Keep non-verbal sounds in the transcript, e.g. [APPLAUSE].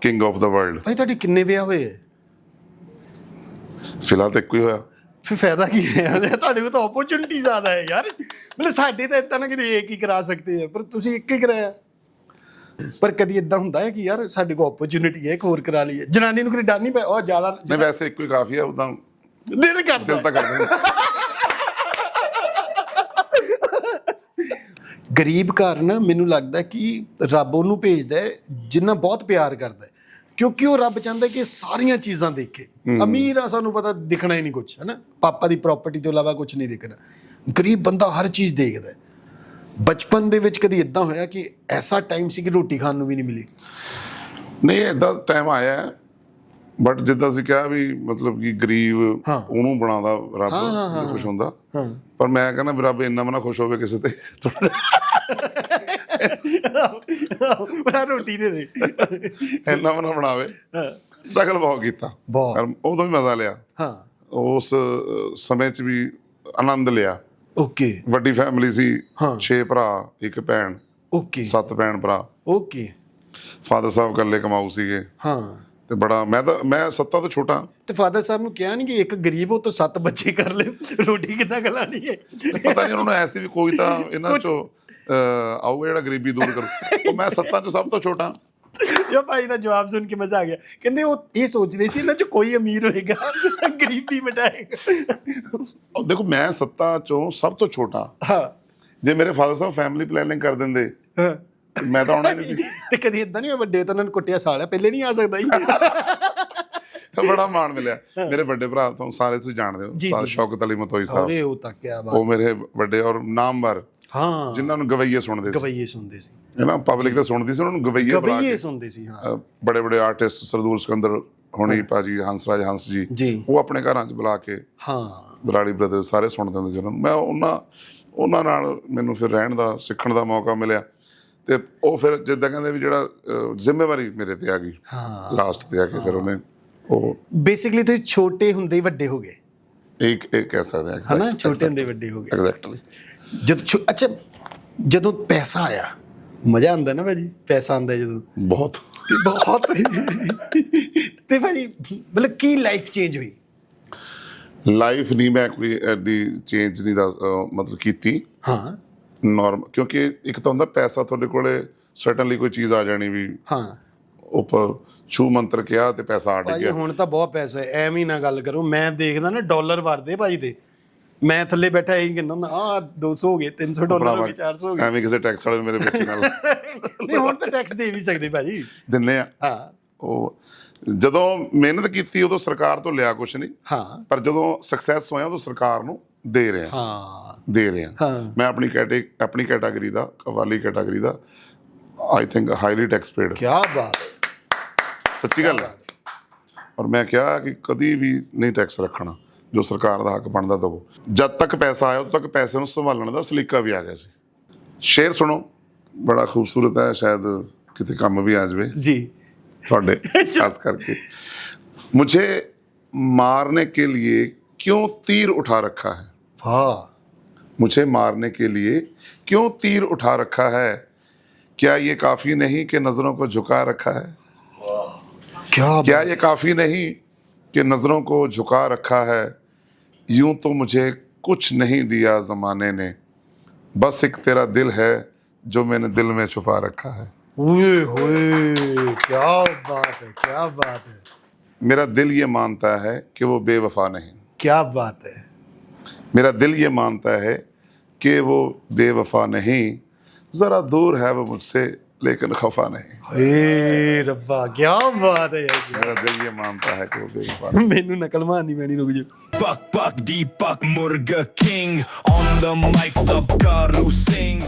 King of the world ਭਾਈ ਤੁਹਾਡੇ ਕਿੰਨੇ ਵਿਆਹ ਹੋਏ ਹੈ ਫਿਲਹਾਲ ਤਾਂ ਇੱਕੋ ਹੀ ਹੋਇਆ। ਫਿਰ ਫਾਇਦਾ ਕੀ ਹੈ? ਤੁਹਾਡੇ ਕੋਲ ਤਾਂ ਓਪਰਚੁਨਿਟੀ ਜ਼ਿਆਦਾ ਹੈ ਯਾਰ। ਮਤਲਬ ਸਾਡੇ ਤਾਂ ਇਦਾਂ ਨਾ ਕਿ ਇੱਕ ਹੀ ਕਰਾ ਸਕਦੇ ਆ ਪਰ ਤੁਸੀਂ ਇੱਕ ਹੀ ਕਰਾਇਆ। ਪਰ ਕਦੀ ਇਦਾਂ ਹੁੰਦਾ ਹੈ ਕਿ ਯਾਰ ਸਾਡੇ ਕੋਲ ਓਪਰਚੁਨਿਟੀ ਹੈ ਇੱਕ ਹੋਰ ਕਰਾ ਲਈਏ। ਜਨਾਨੀ ਨੂੰ ਕਦੀ ਡਰ ਨਹੀਂ ਪਿਆ? ਉਹ ਜ਼ਿਆਦਾ ਨਹੀਂ ਵੈਸੇ ਇੱਕੋ ਹੀ ਕਾਫੀ ਹੈ ਉਦਾਂ ਦਿਲ ਕਰਦਾ। ਦਿਲ ਤਾਂ ਕਰ ਗਰੀਬ ਘਰ ਨਾ ਮੈਨੂੰ ਲੱਗਦਾ ਕਿ ਰੱਬ ਉਹਨੂੰ ਭੇਜਦਾ ਹੈ ਜਿੰਨਾ ਬਹੁਤ ਪਿਆਰ ਕਰਦਾ ਹੈ। ਕਿਉਂਕਿ ਉਹ ਰੱਬ ਚਾਹੁੰਦਾ ਕਿ ਸਾਰੀਆਂ ਚੀਜ਼ਾਂ ਦੇਖੇ। ਅਮੀਰ ਆ ਸਾਨੂੰ ਪਤਾ ਦਿਖਣਾ ਹੀ ਨਹੀਂ ਕੁਝ ਹੈਨਾ ਪਾਪਾ ਦੀ ਪ੍ਰਾਪਰਟੀ ਤੋਂ ਇਲਾਵਾ ਕੁਝ ਨਹੀਂ ਦਿਖਣਾ। ਗਰੀਬ ਬੰਦਾ ਹਰ ਚੀਜ਼ ਦੇਖਦਾ ਹੈ। ਬਚਪਨ ਦੇ ਵਿੱਚ ਕਦੀ ਇਦਾਂ ਹੋਇਆ ਕਿ ਐਸਾ ਟਾਈਮ ਸੀ ਕਿ ਰੋਟੀ ਖਾਣ ਨੂੰ ਵੀ ਨਹੀਂ ਮਿਲੀ? ਨਹੀਂ ਇਦਾਂ ਟਾਈਮ ਆਇਆ ਬਟ ਜਿੱਦਾਂ ਅਸੀਂ ਕਿਹਾ ਵੀ ਮਤਲਬ ਕਿ ਗਰੀਬ। ਉਹਨੂੰ ਬਣਾਉਂਦਾ ਰੱਬ ਕੁਝ ਹੁੰਦਾ। ਪਰ ਮੈਂ ਕਹਿੰਦਾ ਵੀ ਰੱਬ ਇੰਨਾ ਮਨਾ ਖੁਸ਼ ਹੋਵੇ ਕਿਸੇ ਤੇ। ਬਣਾ ਰੋਟੀ ਦੇ ਦੇ। ਇੰਨਾ ਮਨਾ ਬਣਾਵੇ। ਹਾਂ। ਸਟਰਗਲ ਬਹੁਤ ਕੀਤਾ। ਬਹੁਤ। ਪਰ ਉਦੋਂ ਵੀ ਮਜ਼ਾ ਲਿਆ। ਹਾਂ। ਉਸ ਸਮੇਂ 'ਚ ਵੀ ਆਨੰਦ ਲਿਆ। ਓਕੇ। ਵੱਡੀ ਫੈਮਿਲੀ ਸੀ। ਹਾਂ। 6 ਭਰਾ ਇੱਕ ਭੈਣ ਓਕੇ। 7 ਭੈਣ ਭਰਾ। ਓਕੇ। ਫਾਦਰ ਸਾਹਿਬ ਇਕੱਲੇ ਕਮਾਊ ਸੀਗੇ। ਹਾਂ। ਤੇ ਬੜਾ ਮੈਂ ਤਾਂ ਮੈਂ ਸੱਤਾ ਤੋਂ ਛੋਟਾ। ਤੇ ਫਾਦਰ ਸਾਹਿਬ ਨੂੰ ਕਿਹਾ ਨਹੀਂ ਕਿ ਇੱਕ ਗਰੀਬ ਹੋ ਤਾਂ ਸੱਤ ਬੱਚੇ ਕਰ ਲੈ। ਰੋਟੀ ਕਿੱਦਾਂ ਖਲਾਣੀ ਹੈ? ਪਤਾ ਨਹੀਂ ਉਹਨਾਂ ਨੂੰ ਐਸੀ ਵੀ ਕੋਈ ਤਾਂ ਇਹਨਾਂ ਚੋਂ ਆਊਗਾ ਜਿਹੜਾ ਗਰੀਬੀ ਦੂਰ ਕਰੂ। ਉਹ ਮੈਂ ਸੱਤਾਂ 'ਚ ਸਭ ਤੋਂ ਛੋਟਾ। ਇਹ ਭਾਈ ਦਾ ਜਵਾਬ ਸੁਣ ਕੇ ਮਜ਼ਾ ਆ ਗਿਆ। ਕਹਿੰਦੇ ਉਹ ਇਹ ਸੋਚ ਰਹੇ ਸੀ ਇਹਨਾਂ ਚ ਕੋਈ ਅਮੀਰ ਹੋਏਗਾ ਗਰੀਬੀ ਮਿਟਾਏਗਾ। ਦੇਖੋ ਮੈਂ ਸੱਤਾਂ 'ਚੋਂ ਸਭ ਤੋਂ ਛੋਟਾ। ਹਾਂ। ਜੇ ਮੇਰੇ ਫਾਦਰ ਸਾਹਿਬ ਫੈਮਿਲੀ ਪਲੈਨਿੰਗ ਕਰ ਦਿੰਦੇ ਹਾਂ। ਮੈਂ ਤਾਂ ਆਉਣਾ ਹੀ ਨਹੀਂ ਸੀ। ਤੇ ਕਦੀ ਇਦਾਂ ਨਹੀਂ ਵੱਡੇ ਤਾਂ ਉਹਨਾਂ ਨੂੰ ਕੁੱਟਿਆ ਸਾਲਿਆ ਪਹਿਲੇ ਨਹੀਂ ਆ ਸਕਦਾ ਜੀ। ਬੜਾ ਮਾਣ ਮਿਲਿਆ। ਮੇਰੇ ਵੱਡੇ ਭਰਾ ਤੋਂ ਸਾਰੇ ਤੁਸੀਂ ਜਾਣਦੇ ਹੋ। ਸ਼ੌਕਤ ਅਲੀ ਮਤੋਈ ਸਾਹਿਬ। ਅਰੇ ਉਹ ਤਾਂ ਕੀ ਬਾਤ। ਉਹ ਮੇਰੇ ਵੱਡੇ ਔਰ ਨਾਮਵਰ। ਹਾਂ। ਜਿਨ੍ਹਾਂ ਨੂੰ ਗਵਈਏ ਸੁਣਦੇ ਸੀ। ਗਵਈਏ ਸੁਣਦੇ ਸੀ। ਹੈ ਨਾ? ਪਬਲਿਕ ਤਾਂ ਸੁਣਦੀ ਸੀ ਉਹਨਾਂ ਨੂੰ ਗਵਈਏ ਬੁਲਾ ਗਵਈਏ ਕੇ। ਸੁਣਦੇ ਸੀ ਹਾਂ। ਬੜੇ ਬੜੇ ਆਰਟਿਸਟ ਸਰਦੂਲ ਸਿਕੰਦਰ ਹੋਣੀ ਭਾਜੀ ਹੰਸਰਾਜ ਹੰਸ ਜੀ ਜੀ। ਉਹ ਆਪਣੇ ਘਰਾਂ 'ਚ ਬੁਲਾ ਕੇ ਹਾਂ। ਬਰਾੜੀ ਬ੍ਰਦਰ ਸਾਰੇ ਸੁਣਦੇ ਹੁੰਦੇ ਸੀ ਉਹਨਾਂ ਨੂੰ। ਮੈਂ ਉਹਨਾਂ ਉਹਨਾਂ ਨਾਲ ਮੈਨੂੰ ਫਿਰ ਰਹਿਣ ਦਾ ਸਿੱਖਣ ਦਾ ਮੌਕਾ ਮਿਲਿਆ। ਤੇ ਉਹ ਫਿਰ ਜਿੱਦਾਂ ਕਹਿੰਦੇ ਵੀ ਜਿਹੜਾ ਅਹ, ਜ਼ਿੰਮੇਵਾਰੀ ਮੇਰੇ ਤੇ ਆ ਗਈ। ਹਾਂ। ਲਾਸਟ ਤੇ ਆ ਕੇ ਫਿਰ ਉਹਨੇ ਉਹ ਬੇਸਿਕਲੀ ਤੁਸੀਂ ਛੋਟੇ ਹੁੰਦੇ ਹੀ ਵੱਡੇ ਹੋ ਗਏ। ਇੱਕ ਇੱਕ ਕਹਿ ਸਕਦੇ ਹਾਂ ਹਨਾ? ਛੋਟੇ ਹੁੰਦੇ ਵੱਡੇ ਹੋ ਗਏ। ਐਗਜ਼ੈਕਟਲੀ ਜਦ ਅੱਛਾ ਜਦੋਂ ਪੈਸਾ ਆਇਆ ਮਜ਼ਾ ਆਉਂਦਾ ਨਾ ਭਾਜੀ ਪੈਸਾ ਆਉਂਦਾ ਜਦੋਂ। ਬਹੁਤ। ਬਹੁਤ। ਤੇ ਭਾਜੀ ਮਤਲਬ ਕੀ ਲਾਈਫ ਚੇਂਜ ਹੋਈ? ਲਾਈਫ ਨਹੀਂ ਮੈਂ ਕੋਈ ਐਡੀ ਚੇਂਜ ਨਹੀਂ ਅਹ, ਮਤਲਬ ਕੀਤੀ। ਹਾਂ। ਨਾਰਮ ਕਿਉਂਕਿ ਇੱਕ ਤਾਂ ਹੁੰਦਾ ਪੈਸਾ ਤੁਹਾਡੇ ਕੋਲੇ ਸਰਟਨਲੀ ਕੋਈ ਚੀਜ਼ ਆ ਜਾਣੀ ਵੀ ਹਾਂ। ਉੱਪਰ ਛੂ ਮੰਤਰ ਕਿਹਾ ਤੇ ਪੈਸਾ ਆ ਭਾਜੀ ਗਿਆ ਹੁਣ ਤਾਂ ਬਹੁਤ ਪੈਸਾ ਹੈ ਐਵੇਂ ਹੀ ਨਾ ਗੱਲ ਕਰੋ। ਮੈਂ ਦੇਖਦਾ ਨਾ ਡਾਲਰ ਵਰਦੇ ਭਾਜੀ ਤੇ। ਮੈਂ ਥੱਲੇ ਬੈਠਾ ਇਹੀ ਕਹਿੰਦਾ ਹੁੰਦਾ ਆ 200 ਹੋ ਗਏ 300 ਡਾਲਰ ਹੋ ਗਏ 400 ਹੋ ਗਏ। ਐਵੇਂ ਕਿਸੇ ਟੈਕਸ ਵਾਲੇ ਨੂੰ ਮੇਰੇ ਬੱਚੇ ਨਾਲ। ਨਹੀਂ ਹੁਣ ਤਾਂ ਟੈਕਸ ਦੇ ਵੀ ਸਕਦੇ ਭਾਜੀ। ਦਿੰਨੇ ਆ। ਹਾਂ। ਉਹ ਜਦੋਂ ਮਿਹਨਤ ਕੀਤੀ ਉਦੋਂ ਸਰਕਾਰ ਤੋਂ ਲਿਆ ਕੁਛ ਨਹੀਂ। ਹਾਂ। ਪਰ ਜਦੋਂ ਸਕਸੈਸ ਹੋਇਆ ਉਦੋਂ ਸਰਕਾਰ ਨੂੰ ਦੇ ਰਿਹਾ ਹਾਂ। ਦੇ ਰਿਹਾ ਹਾਂ। ਮੈਂ ਆਪਣੀ ਕੈਟੇ ਆਪਣੀ ਕੈਟਾਗਰੀ ਦਾ qawwali category the I think highly tax paid ਕੀ ਬਾਤ ਹੈ। ਸੱਚੀ ਗੱਲ ਹੈ। ਔਰ ਮੈਂ ਕਿਹਾ ਕਿ ਕਦੀ ਵੀ ਨਹੀਂ ਟੈਕਸ ਰੱਖਣਾ। ਜੋ ਸਰਕਾਰ ਦਾ ਹੱਕ ਬਣਦਾ ਦਵੋ ਜਦ ਤੱਕ ਪੈਸਾ ਆਇਆ ਉਦ ਤੱਕ ਪੈਸੇ ਨੂੰ ਸੰਭਾਲਣ ਦਾ ਸਲੀਕਾ ਵੀ ਆ ਗਿਆ ਸੀ ਸ਼ੇਰ ਸੁਣੋ ਬੜਾ ਖੂਬਸੂਰਤ ਹੈ ਸ਼ਾਇਦ ਕਿਤੇ ਕੰਮ ਵੀ ਆ ਜਾਵੇ ਜੀ ਤੁਹਾਡੇ [LAUGHS] ਖਾਸ करके मुझे मारने के लिए क्यों तीर उठा रखा है ਵਾਹ मुझे मारने के लिए क्यों तीर उठा रखा है क्या ये काफी नहीं कि नजरों को झुका रखा है ਕੀ क्या ये काफी नहीं कि नज़रों को झुका रखा है यूँ तो मुझे कुछ नहीं दिया ज़माने ने। बस एक तेरा दिल है जो मैंने दिल में छुपा रखा है। ओए होए क्या बात है क्या बात है। मेरा दिल ये मानता है कि वो बेवफा नहीं। क्या बात है। मेरा दिल ये मानता है कि वो बेवफा नहीं। ज़रा दूर है वो मुझसे लेकिन खफा नहीं ਏ ਰੱਬਾ ਕੀ ਬਾਤ ਹੈ ਯਾਰ मेरा दिल ये मानता है कि वो बेवफा नहीं ਮੈਨੂੰ ਨਕਲ ਮਾਰਨੀ ਪੈਣੀ ਰੁਕ ਜਾ Buck, buck, Deepak Murga King. On the mic, Sab Karu Singh.